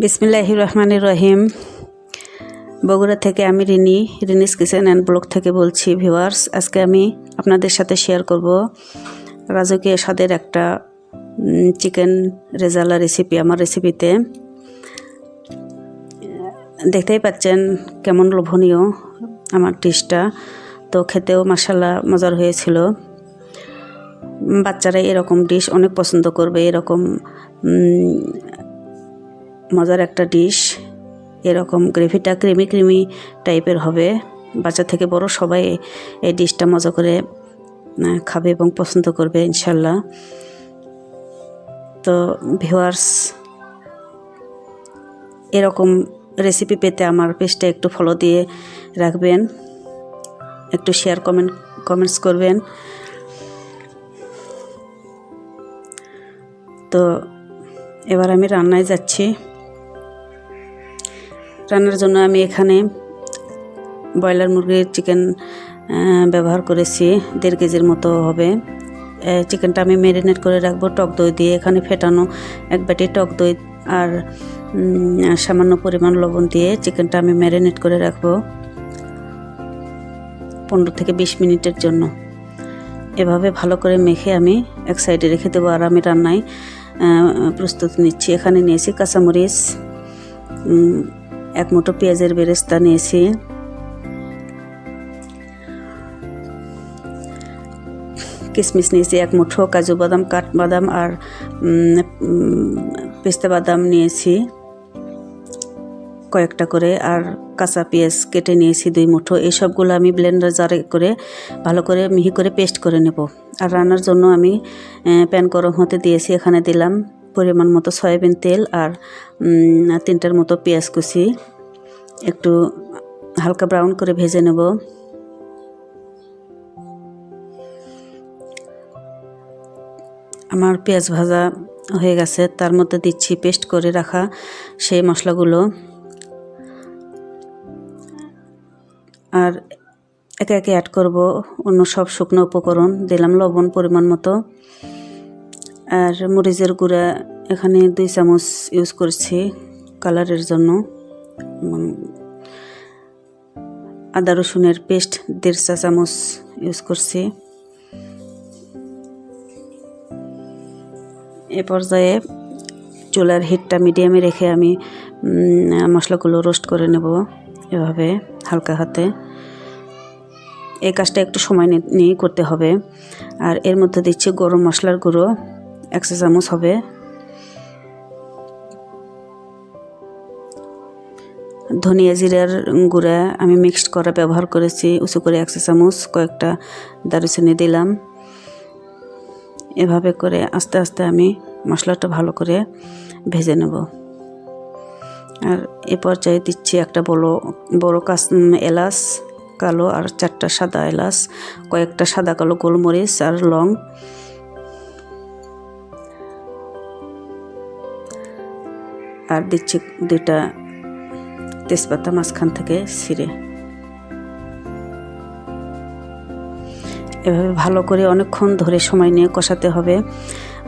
বিসমিল্লাহ রহমানির রহিম। বগুড়া থেকে আমি Rini, Rini's kitchen and blog থেকে বলছি, ভিউয়ার্স, আজকে আমি আপনাদের সাথে শেয়ার করব রাজকীয় স্বাদের একটা চিকেন রেজালা রেসিপি আমার রেসিপিতে দেখতেই পাচ্ছেন কেমন লোভনীয় আমার ডিশটা তো খেতেও মাসাল্লাহ মজার হয়েছিল। বাচ্চারা এরকম ডিশ অনেক পছন্দ করবে, এরকম মজার একটা ডিশ এরকম গ্রেভিটা ক্রিমি ক্রিমি টাইপের হবে। বাচ্চা থেকে বড় সবাই এই ডিশটা মজা করে খাবে এবং পছন্দ করবে ইনশাল্লাহ তো ভিউয়ার্স এরকম রেসিপি পেতে আমার পেজটা একটু ফলো দিয়ে রাখবেন। একটু শেয়ার কমেন্ট কমেন্টস করবেন। তো এবার আমি রান্নায় যাচ্ছি। রান্নার জন্য আমি এখানে ব্রয়লার মুরগির চিকেন ব্যবহার করেছি। দেড় কেজির মতো হবে। চিকেনটা আমি ম্যারিনেট করে রাখব, টক দই দিয়ে। এখানে ফেটানো এক বাটি টক দই আর সামান্য পরিমাণ লবণ দিয়ে চিকেনটা আমি ম্যারিনেট করে রাখব পনেরো থেকে বিশ মিনিটের জন্য। এভাবে ভালো করে মেখে আমি এক সাইডে রেখে দেবো আর আমি রান্নায় প্রস্তুত নিচ্ছি। এখানে নিয়েছি কাঁচামরিচ এক মুঠো পেঁয়াজের বেরেস্তা নিয়েছি। কিশমিশ নিয়েছি এক মুঠো কাজু বাদাম কাঠবাদাম আর পেস্তা বাদাম নিয়েছি। কয়েকটা করে আর কাঁচা পেঁয়াজ কেটে নিয়েছি দুই মুঠো। এই সবগুলো আমি ব্লেন্ডার জারে করে ভালো করে মিহি করে পেস্ট করে নেব। আর রান্নার জন্য আমি প্যান গরম হতে দিয়েছি, এখানে দিলাম পরিমাণ মতো সয়াবিন তেল আর তিনটার মতো পেঁয়াজ কুচি। একটু হালকা ব্রাউন করে ভেজে নেব। আমার পেঁয়াজ ভাজা হয়ে গেছে। তার মধ্যে দিচ্ছি পেস্ট করে রাখা সেই মশলাগুলো। আর একে একে অ্যাড করব অন্য সব শুকনো উপকরণ। দিলাম লবণ পরিমাণ মতো। আর মরিচের গুঁড়া এখানে দুই চামচ ইউজ করছি কালারের জন্য। আদা রসুনের পেস্ট দেড় চা চামচ ইউজ করছি। এ পর্যায়ে চুলার হিটটা মিডিয়ামে রেখে আমি মশলাগুলো রোস্ট করে নেব এভাবে হালকা হাতে। এই কাজটা একটু সময় নিয়ে করতে হবে। আর এর মধ্যে দিচ্ছি গরম মশলার গুঁড়ো। এক চা চামচ হবে। ধনিয়া জিরার গুঁড়া আমি মিক্সড করা ব্যবহার করেছি, উঁচু করে একশো চামচ কয়েকটা দারুচিনি দিলাম। এভাবে করে আস্তে আস্তে আমি মশলাটা ভালো করে ভেজে নেব। আর এ পর্যায়ে দিচ্ছি একটা বড় বড় কাস এলাচ, কালো আর চারটা সাদা এলাচ, কয়েকটা সাদা কালো গোলমরিচ আর লং আর দিচ্ছি দুইটা তেজপাতা মাঝখান থেকে ছিঁড়ে। এভাবে ভালো করে অনেকক্ষণ ধরে সময় নিয়ে কষাতে হবে।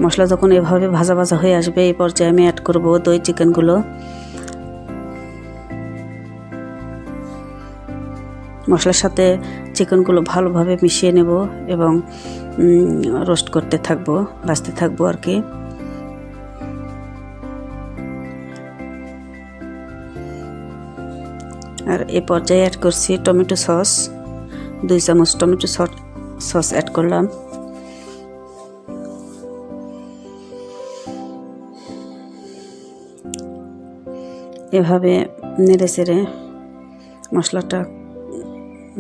মশলা যখন এভাবে ভাজা ভাজা হয়ে আসবে, এই পর্যায়ে আমি অ্যাড করব দই চিকেনগুলো। মশলার সাথে চিকেনগুলো ভালোভাবে মিশিয়ে নেব এবং রোস্ট করতে থাকব, ভাজতে থাকব আর কি। আর এ পর্যায়ে অ্যাড করছি টমেটো সস। দুই চামচ টমেটো সস অ্যাড করলাম। এভাবে নেড়ে চেড়ে মশলাটা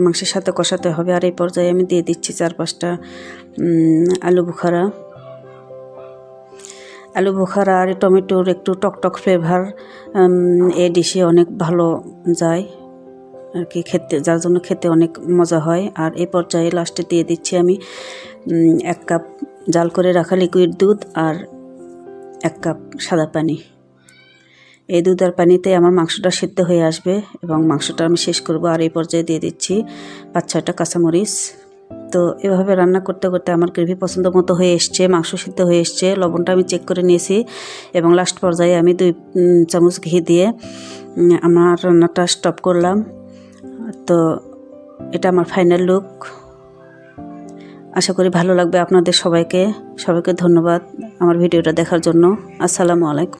মাংসের সাথে কষাতে হবে। আর এই পর্যায়ে আমি দিয়ে দিচ্ছি চার পাঁচটা আলু বুখারা। আলু বুখারা আর টমেটোর একটু টকটক ফ্লেভার এই ডিশে অনেক ভালো যায় আর কি খেতে, যার জন্য খেতে অনেক মজা হয়। আর এই পর্যায়ে লাস্টে দিয়ে দিচ্ছি আমি এক কাপ জাল করে রাখা লিকুইড দুধ আর এক কাপ সাদা পানি। এই দুধ আর পানিতে আমার মাংসটা সিদ্ধ হয়ে আসবে এবং মাংসটা আমি শেষ করব। আর এই পর্যায়ে দিয়ে দিচ্ছি পাঁচ ছয়টা কাঁচামরিচ। তো এভাবে রান্না করতে করতে আমার গ্রেভি পছন্দ মতো হয়ে এসছে, মাংস সিদ্ধ হয়ে এসছে। লবণটা আমি চেক করে নিয়েছি এবং লাস্ট পর্যায়ে আমি দুই চামচ ঘি দিয়ে আমার রান্নাটা স্টপ করলাম। তো এটা আমার ফাইনাল লুক আশা করি ভালো লাগবে আপনাদের সবাইকে। সবাইকে ধন্যবাদ আমার ভিডিওটা দেখার জন্য। আসসালামু আলাইকুম।